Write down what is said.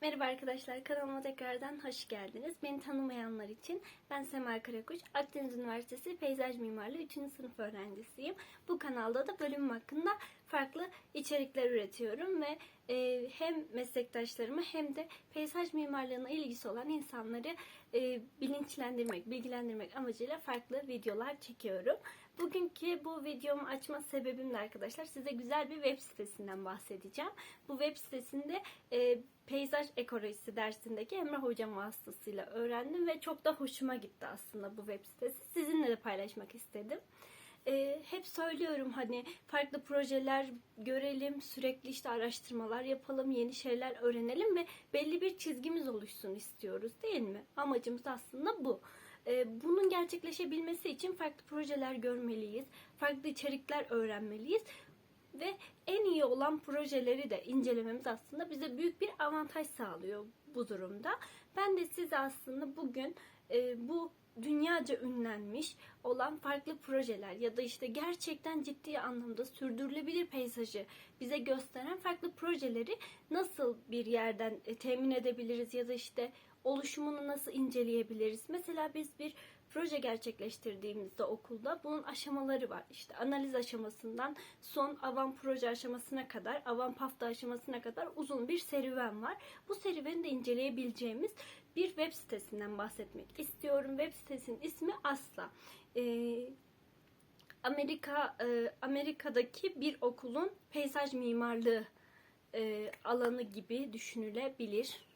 Merhaba arkadaşlar, kanalıma tekrardan hoş geldiniz. Beni tanımayanlar için ben Semel Karakuş, Akdeniz Üniversitesi Peyzaj Mimarlığı 3. sınıf öğrencisiyim. Bu kanalda da bölümüm hakkında farklı içerikler üretiyorum ve e, hem meslektaşlarımı hem de peyzaj mimarlığına ilgisi olan insanları e, bilinçlendirmek, bilgilendirmek amacıyla farklı videolar çekiyorum. Bugünkü bu videomu açma sebebim de arkadaşlar size güzel bir web sitesinden bahsedeceğim. Bu web sitesinde e, peyzaj ekolojisi dersindeki Emre hocam vasıtasıyla öğrendim ve çok da hoşuma gitti aslında bu web sitesi. Sizinle de paylaşmak istedim. E, hep söylüyorum hani farklı projeler görelim, sürekli işte araştırmalar yapalım, yeni şeyler öğrenelim ve belli bir çizgimiz oluşsun istiyoruz değil mi? Amacımız aslında bu. E, bunun gerçekleşebilmesi için farklı projeler görmeliyiz, farklı içerikler öğrenmeliyiz ve en iyi olan projeleri de incelememiz aslında bize büyük bir avantaj sağlıyor bu durumda. Ben de size aslında bugün e, bu dünyaca ünlenmiş olan farklı projeler ya da işte gerçekten ciddi anlamda sürdürülebilir peyzajı bize gösteren farklı projeleri nasıl bir yerden e, temin edebiliriz ya da işte oluşumunu nasıl inceleyebiliriz? Mesela biz bir proje gerçekleştirdiğimizde okulda bunun aşamaları var. İşte analiz aşamasından son avan proje aşamasına kadar, avan pafta aşamasına kadar uzun bir serüven var. Bu serüveni de inceleyebileceğimiz bir web sitesinden bahsetmek istiyorum. Web sitesinin ismi Asla. Ee, Amerika e, Amerika'daki bir okulun peyzaj mimarlığı e, alanı gibi düşünülebilir.